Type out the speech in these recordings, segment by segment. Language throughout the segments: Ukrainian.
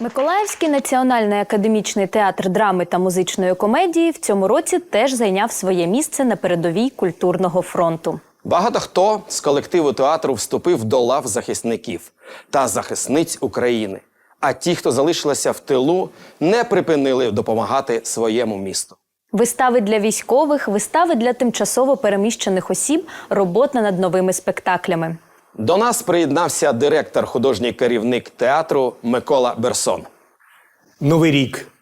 Миколаївський національний академічний театр драми та музичної комедії в цьому році теж зайняв своє місце на передовій культурного фронту. Багато хто з колективу театру вступив до лав захисників та захисниць України. А ті, хто залишилися в тилу, не припинили допомагати своєму місту. Вистави для військових, вистави для тимчасово переміщених осіб, робота над новими спектаклями. До нас приєднався директор, художній керівник театру Микола Берсон. Новий рік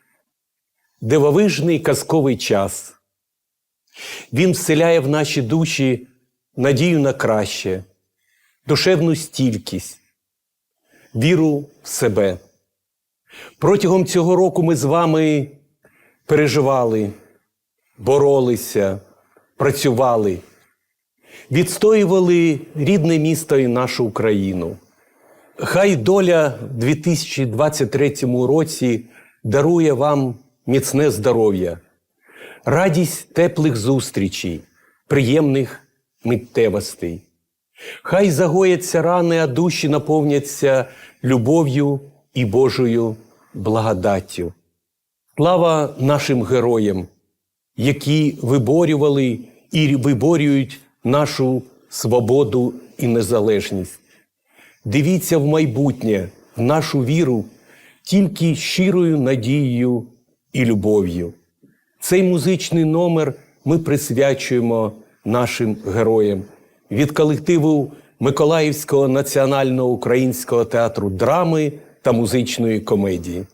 дивовижний казковий час. Він вселяє в наші душі надію на краще, душевну стількість, віру в себе. Протягом цього року ми з вами переживали, боролися, працювали, відстоювали рідне місто і нашу Україну. Хай доля в 2023 році дарує вам міцне здоров'я, радість теплих зустрічей, приємних миттєвостей. Хай загояться рани, а душі наповняться любов'ю і Божою благодаттю. Слава нашим героям, які виборювали і виборюють нашу свободу і незалежність. Дивіться в майбутнє, в нашу віру тільки щирою надією і любов'ю. Цей музичний номер ми присвячуємо нашим героям від колективу Миколаївського національного українського театру драми та музичної комедії.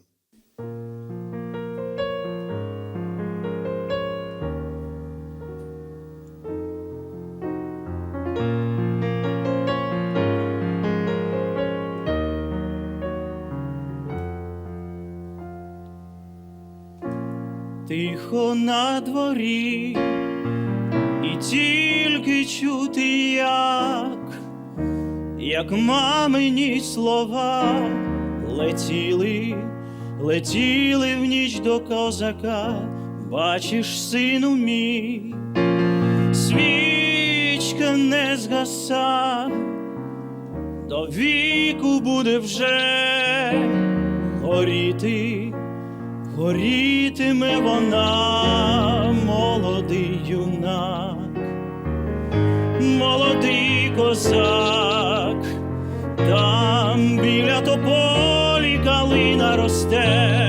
Тихо на дворі, і тільки чути, як, як мамині слова летіли, летіли в ніч до козака, бачиш, сину мій, свічка не згаса, до віку буде вже горіти горітиме вона, молодий юнак, молодий козак, там біля тополі калина росте,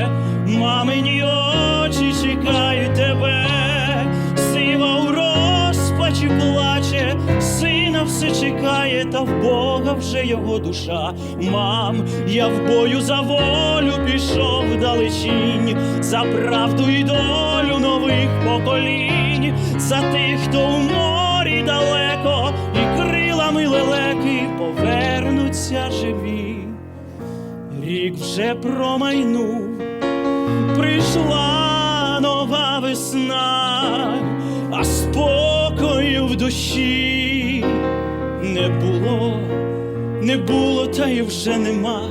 чекає, та в Бога вже його душа. Мам, я в бою за волю пішов вдалечінь, за правду і долю нових поколінь, за тих, хто у морі далеко, і крилами лелеки повернуться живі. Рік вже промайнув, прийшла нова весна, а спокою в душі не було, не було, та й вже нема.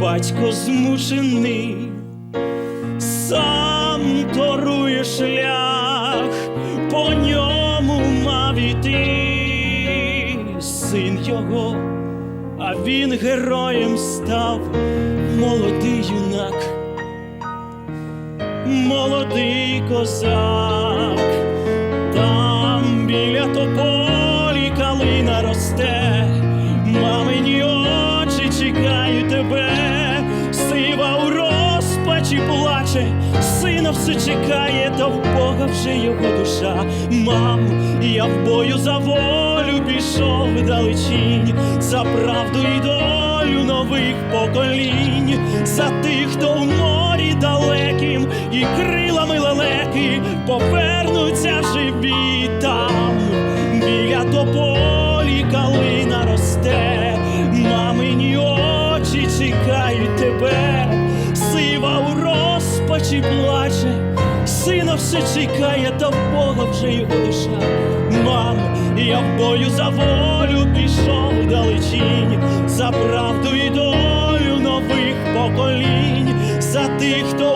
Батько змушений, сам торує шлях, по ньому мав іти. Син його, а він героєм став. Молодий юнак молодий козак, там біля тополі сина все чекає, та в Бога вже його душа. Мам, я в бою за волю пішов вдалечінь, за правду і долю нових поколінь, за тих, хто в морі далеким і крилами лелеки повернуться живі там, біля тополі калина росте, мамині очі чекають тебе, сива у розпачі плаче, все чекає, та в Бога вже його душа. Мам, я в бою за волю пішов далечінь, за правду і долю нових поколінь, за тих, хто